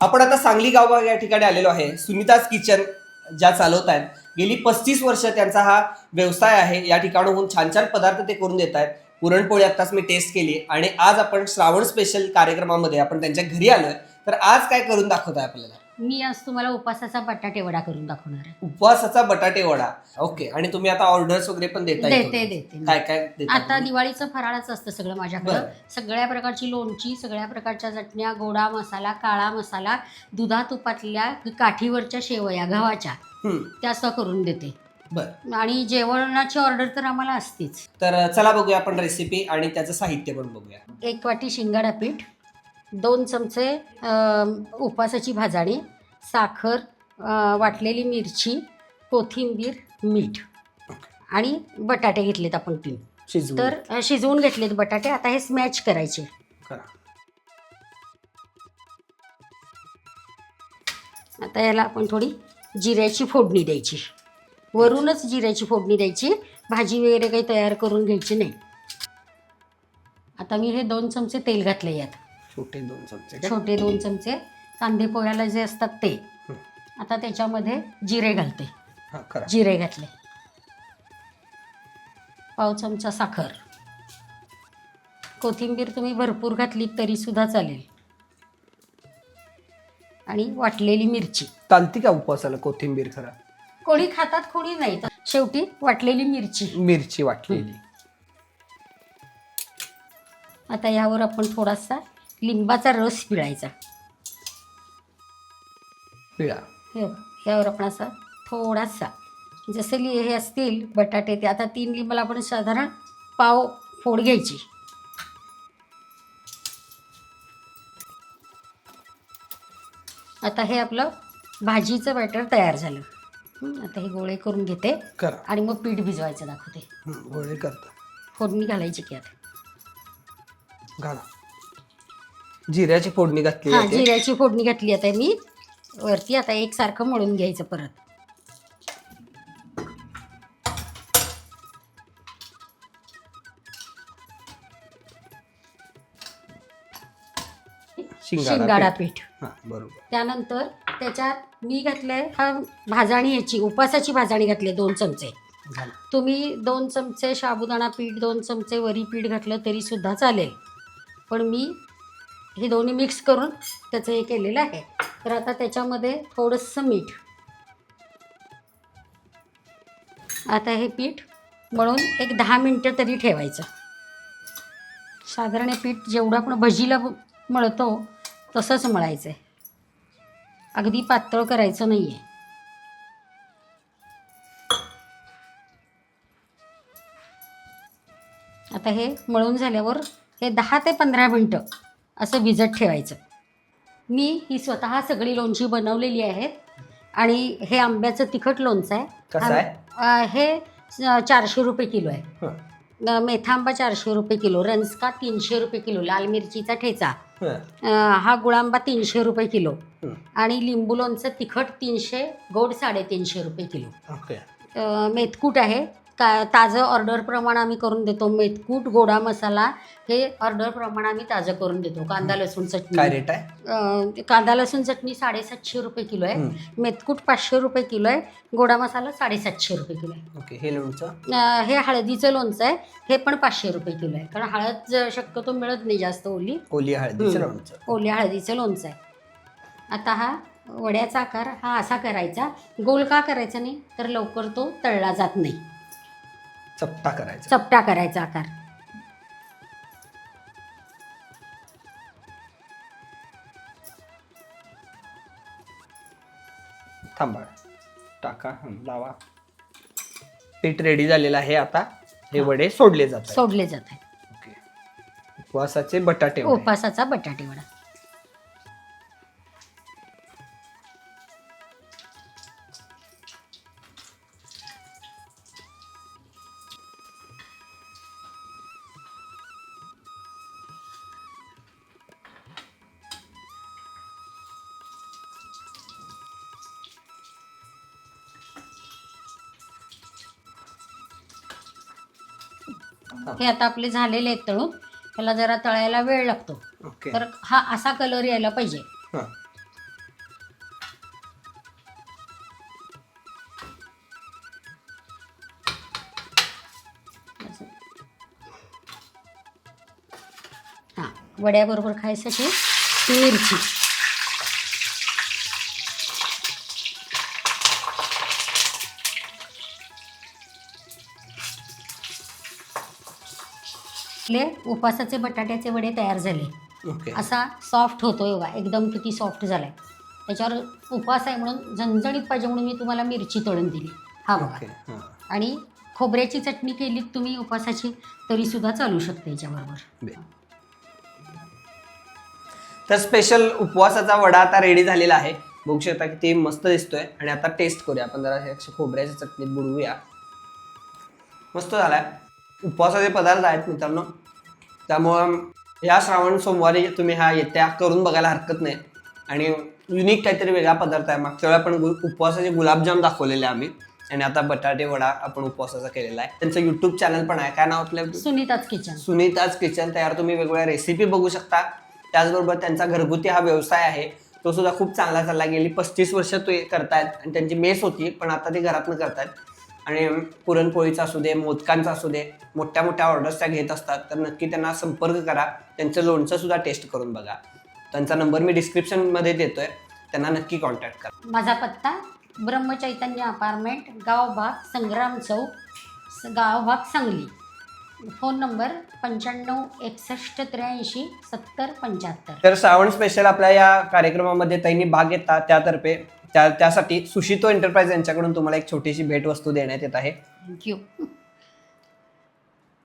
आपण आता सांगली गाव या ठिकाणी आलेलो आहे. सुनीताज किचन ज्या चालवत आहेत. गेली पस्तीस वर्ष त्यांचा हा व्यवसाय आहे. या ठिकाणाहून छान छान पदार्थ ते करून देत आहेत. पुरणपोळी आत्ताच मी टेस्ट केली आणि आज आपण श्रावण स्पेशल कार्यक्रमामध्ये आपण त्यांच्या घरी आलोय. तर आज काय करून दाखवत आहे आपल्याला? मी आज तुम्हाला उपासाचा बटाटे वडा करून दाखवणार आहे. उपवासाचा बटाटे वडा. ओके आणि तुम्ही आता ऑर्डर्स वगैरे पण देते देते मी. काय काय देता आता तुम्ही? दिवाळीचं फराळाचं असतं सगळं माझ्याकडं. बरं. सगळ्या प्रकारची लोणची सगळ्या प्रकारच्या चटण्या गोडा मसाला काळा मसाला दुधा तुपातल्या काठीवरच्या शेवया गव्हाच्या. हम्म, त्या असं करून देते. बरं. आणि जेवणाची ऑर्डर तर आम्हाला असतेच. तर चला बघूया आपण रेसिपी आणि त्याचं साहित्य पण बघूया. एक वाटी शिंगाडा पीठ दोन चमचे उपासाची भाजाणी साखर वाटलेली मिरची कोथिंबीर मीठ आणि बटाटे घेतलेत आपण तीन. शिजवून. तर अ, शिजवून घेतलेत बटाटे. आता हे स्मॅच करायचे. करा. आता याला आपण थोडी जिऱ्याची फोडणी द्यायची. वरूनच जिऱ्याची फोडणी द्यायची. भाजी वगैरे काही तयार करून घ्यायची नाही. आता मी हे दोन चमचे तेल घातले यात. छोटे दोन चमचे काय? छोटे दोन चमचे. कांदे पोह्याला जे असतात ते. आता त्याच्यामध्ये जिरे घालते. हा करा. जिरे घातले. पाव चमचा साखर. कोथिंबीर तुम्ही भरपूर घातली तरी सुद्धा चालेल. आणि वाटलेली मिरची. चालती का उपवासाला कोथिंबीर खरा? कोणी खातात कोणी नाही. तर शेवटी वाटलेली मिरची. मिरची वाटलेली. आता यावर आपण थोडासा लिंबाचा रस पिळायचा. पिळा. हे बघ, यावर आपण असा थोडासा. जसे लि हे असतील बटाटे ते आता तीन लिंबाला आपण साधारण पाव फोड घ्यायची. आता हे आपलं भाजीचं बॅटर तयार झालं. हं, आता हे गोळे करून घेते. करा. आणि मग पीठ भिजवायचं दाखवते. हं, गोळे करता. फोडणी घालायची की आता. घाला. जिऱ्याची फोडणी घातली हां आहे. जिऱ्याची फोडणी घातली आता मी. वरती आता एकसारखं मळून घ्यायचं परत. शिंगाडा शिंगाडा पीठ. पीठ. हा बरोबर. त्यानंतर त्याच्यात मी घातलंय हा भाजाणी याची उपासाची भाजाणी घातली दोन चमचे. तुम्ही दोन चमचे साबुदाणा पीठ दोन चमचे वरी पीठ घातलं तरी सुद्धा चालेल. पण मी हे दोन्ही मिक्स करून त्याचं हे केलेलं आहे. तर आता त्याच्यामध्ये थोडंसं मीठ. आता हे पीठ मळून एक दहा मिनटं तरी ठेवायचं. साधारण हे पीठ जेवढं आपण भजीला मळतो तसंच मळायचं आहे अगदी पातळ करायचं नाही आहे आता हे मळून झाल्यावर हे दहा ते पंधरा मिनटं असं भिजत ठेवायचं. मी ही स्वतः सगळी लोणची बनवलेली आहेत आणि हे आंब्याचं तिखट लोणचं आहे. कसं आहे? आम- अं, हे चारशे रुपये किलो आहे. हं, अं, मेथांबा चारशे रुपये किलो रंजका तीनशे रुपये किलो लाल मिरचीचा ठेचा. हं, अं, हा गुळांबा तीनशे रुपये किलो. हं. आणि लिंबू लोणचं तिखट तीनशे गोड साडेतीनशे रुपये किलो. ओके. अ, मेथकूट आहे. का ताजं ऑर्डरप्रमाणे आम्ही करून देतो. मेथकूट गोडा मसाला हे ऑर्डरप्रमाणे आम्ही ताजं करून देतो. कांदा लसूण काय चटणी रेट आहे? अ, कांदा लसूण चटणी साडेसातशे रुपये किलो आहे. हं, मेथकूट पाचशे रुपये किलो आहे. गोडा मसाला साडेसातशे रुपये किलो आहे. ओके हे लोणचं? अ, हे हळदीचं लोणचं आहे. हे पण पाचशे रुपये किलो आहे. कारण हळद ज- शक्यतो मिळत नाही जास्त ओली. ओली हळदीचं हं. लोणचं. ओल्या हळदीचं लोणचं आहे. आता हा वड्याचा आकार हा असा करायचा. गोल का करायचा नाही तर लवकर तो तळला जात नाही. चपटा करायचा. चपटा करायचा आकार. थांबा. टाका हं, लावा. पीठ रेडी झालेलं आहे आता. हे वडे सोडले जातात सोडले जात ओके. उपवासाचे बटाटे वडे. उपासाचा बटाटे वडा. हे. आता आपले झालेले आहेत तळून. त्याला जरा तळायला वेळ लागतो. तर हा असा कलर यायला पाहिजे. हा. वड्याबरोबर खायसाठी ती मिरची. आपले उपासाचे बटाट्याचे वडे तयार झाले. ओके. असा सॉफ्ट होतोय बघा. एकदम किती सॉफ्ट झालाय. त्याच्यावर उपास आहे म्हणून झणझणीत पाहिजे म्हणून मी तुम्हाला मिरची तळून दिली. हा बघा. आणि खोबऱ्याची चटणी केली तुम्ही उपासाची तरी सुद्धा चालू शकते याच्याबरोबर. तर स्पेशल उपवासाचा वडा आता रेडी झालेला आहे. बघू शकता की ते मस्त दिसतोय. आणि आता टेस्ट करूया. आपण जरा खोबऱ्याच्या चटणीत बुडवूया. मस्त झालाय. उपवासाचे पदार्थ आहेत मित्रांनो. त्यामुळं या श्रावण सोमवारी तुम्ही हा येत्या करून बघायला हरकत नाही. आणि युनिक काहीतरी वेगळा पदार्थ आहे. मागच्या वेळा आपण गु- उपवासाचे गुलाबजाम दाखवलेले आम्ही. आणि आता बटाटे वडा आपण उपवासाचा केलेला आहे. त्यांचं युट्यूब चॅनल पण आहे. काय नाव आपलं? सुनीताच किचन सुनीताज किचन तयार तुम्ही वेगवेगळ्या रेसिपी बघू शकता. त्याचबरोबर त्यांचा घरगुती हा व्यवसाय आहे. तो सुद्धा खूप चांगला चालला गेली. पस्तीस वर्ष ते करतायत. आणि त्यांची मेस होती पण आता ते घरातनं करतायत. आणि पुरणपोळीचा असू दे मोदकांचा असू दे मोठ्या मोठ्या ऑर्डर्स त्या घेत असतात तर नक्की त्यांना संपर्क करा. त्यांचं लोणचं सुद्धा टेस्ट करून बघा. त्यांचा नंबर मी डिस्क्रिप्शनमध्ये देतोय. त्यांना नक्की कॉन्टॅक्ट करा. माझा पत्ता ब्रह्मचैतन्य अपार्टमेंट गाव भाग संग्राम चौक गाव भाग सांगली. फोन नंबर पंच्याण्णव एकसष्ट त्र्याऐंशी सत्तर पंच्याहत्तर. तर श्रावण स्पेशल आपल्या या कार्यक्रमामध्ये त्यांनी भाग घेतला त्यातर्फे. त्या त्यासाठी सुशितो एंटरप्राइज यांच्याकडून तुम्हाला एक छोटीशी भेटवस्तू देण्यात येत आहे. थँक्यू